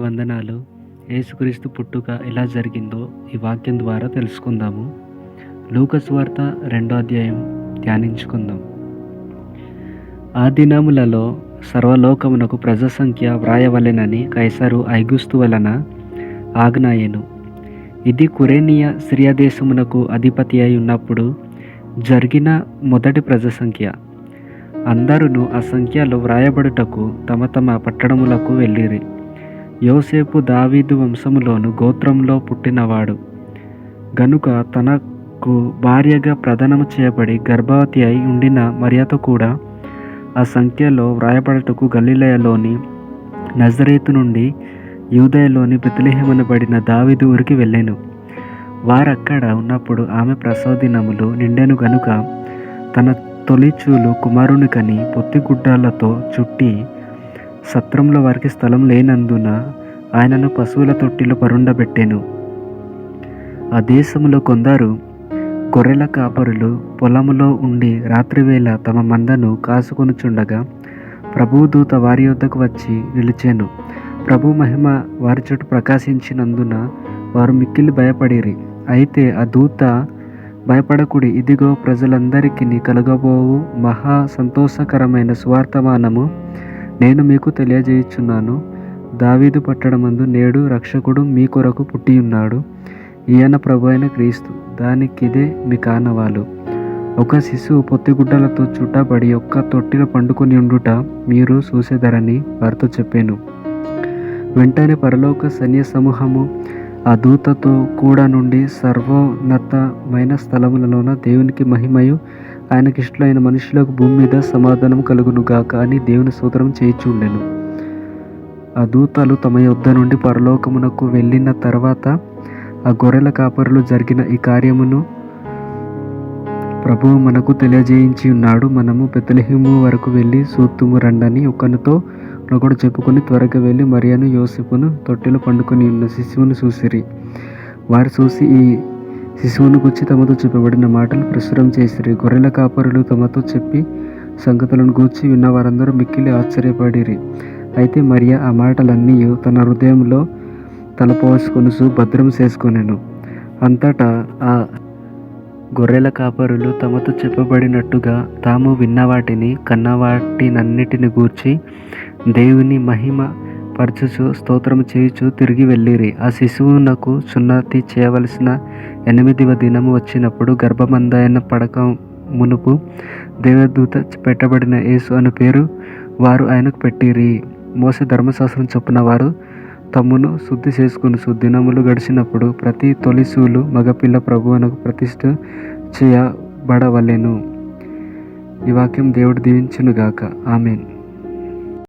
వందనాలు. యేసుక్రీస్తు పుట్టుక ఎలా జరిగిందో ఈ వాక్యం ద్వారా తెలుసుకుందాము. లూకస్ వార్త రెండో అధ్యాయం ధ్యానించుకుందాం. ఆ దినములలో సర్వలోకమునకు ప్రజా సంఖ్య వ్రాయవలెనని కైసరు ఐగుస్తు వలన ఆజ్ఞాయను ఇది కురేనియ సిరియా దేశమునకు అధిపతి అయి ఉన్నప్పుడు జరిగిన మొదటి ప్రజా సంఖ్య. అందరును ఆ సంఖ్యలో వ్రాయబడుటకు తమ తమ పట్టణములకు వెళ్ళిరి. యోసేపు దావీదు వంశములోను గోత్రంలో పుట్టినవాడు. గనుక తనకు భార్యగా ప్రదానము చేయబడి గర్భవతి అయి ఉండిన మర్యాద కూడా ఆ సంఖ్యలో వ్రాయబడటకు గలీలయలోని నజరేతు నుండి యూదయలోని బెత్లెహేమనబడిన దావీదు ఊరికి వెళ్ళాను. వారక్కడ ఉన్నప్పుడు ఆమె ప్రసోదినములు నిండెను గనుక తన తొలిచూలు కుమారుని కని పొత్తిగుడ్డాలతో చుట్టి సత్రంలో వారికి స్థలం లేనందున ఆయనను పశువుల తొట్టిలో పరుండబెట్టెను. ఆ దేశంలో కొందరు గొర్రెల కాపరులు పొలములో ఉండి రాత్రివేళ తమ మందను కాసుకొనుచుండగా ప్రభువు దూత వారి యొద్దకు వచ్చి నిలిచాను. ప్రభు మహిమ వారి చుట్టూ ప్రకాశించినందున వారు మిక్కిలి భయపడిరి. అయితే ఆ దూత భయపడకుడి ఇదిగో ప్రజలందరికీ కలగబోవు మహా సంతోషకరమైన స్వార్థమానము నేను మీకు తెలియజేయుచున్నాను. దావీదు పట్టడమందు నేడు రక్షకుడు మీ కొరకు పుట్టియున్నాడు. ఈయన ప్రభు అయిన క్రీస్తు దానికిదే మీ కానవాలు. ఒక శిశువు పొత్తిగుడ్డలతో చుట్టబడి ఒక్క తొట్టిలో పండుకొని ఉండుట మీరు చూసేదరని వారితో చెప్పాను. వెంటనే పరలోక సైన్య సమూహము ఆ దూతతో కూడా నుండి సర్వోన్నతమైన స్థలములలోన దేవునికి మహిమయు ఆయనకి ఇష్టమైన మనుషులకు భూమి మీద సమాధానం కలుగును గాక అని దేవుని సూత్రం చేయిచుండెను. ఆ దూతలు తమ యొద్ద నుండి పరలోకమునకు వెళ్ళిన తర్వాత ఆ గొర్రెల కాపరులు జరిగిన ఈ కార్యమును ప్రభువు మనకు తెలియజేయించి ఉన్నాడు. మనము బెత్తలహిము వరకు వెళ్ళి సూత్తుము రండని ఒకనితో ఒకడు చెప్పుకొని త్వరగా వెళ్ళి మరియను యోసిపును తొట్టిలో పండుకొని ఉన్న శిశువును చూసిరి. వారు చూసి ఈ శిశువును గుచ్చి తమతో చెప్పబడిన మాటలు ప్రసురం చేసిరి. గొర్రెల కాపరులు తమతో చెప్పి సంగతులను గూర్చి విన్న వారందరూ మిక్కిలి ఆశ్చర్యపడిరి. అయితే మరియా ఆ మాటలన్నీ తన హృదయంలో తలపోసుకొనుసు భద్రం చేసుకొనెను. అంతటా ఆ గొర్రెల కాపరులు తమతో చెప్పబడినట్టుగా తాము విన్న వాటిని కన్న వాటినన్నిటిని గూర్చి దేవుని మహిమ పరచుచు స్తోత్రము చేయుచు తిరిగి వెళ్ళిరి. ఆ శిశువునకు సున్నతి చేయవలసిన ఎనిమిదవ దినము వచ్చినప్పుడు గర్భమందైన పడక మునుపు దేవదూత పెట్టబడిన యేసు అను పేరు వారు ఆయనకు పెట్టిరి. మోస ధర్మశాస్త్రం చొప్పున వారు తమ్మును శుద్ధి చేసుకుని దినములు గడిచినప్పుడు ప్రతి తొలిసూలు మగపిల్ల ప్రభువునకు ప్రతిష్ట చేయబడవలెను. ఈ వాక్యం దేవుడు దీవించునుగాక. ఆమెన్.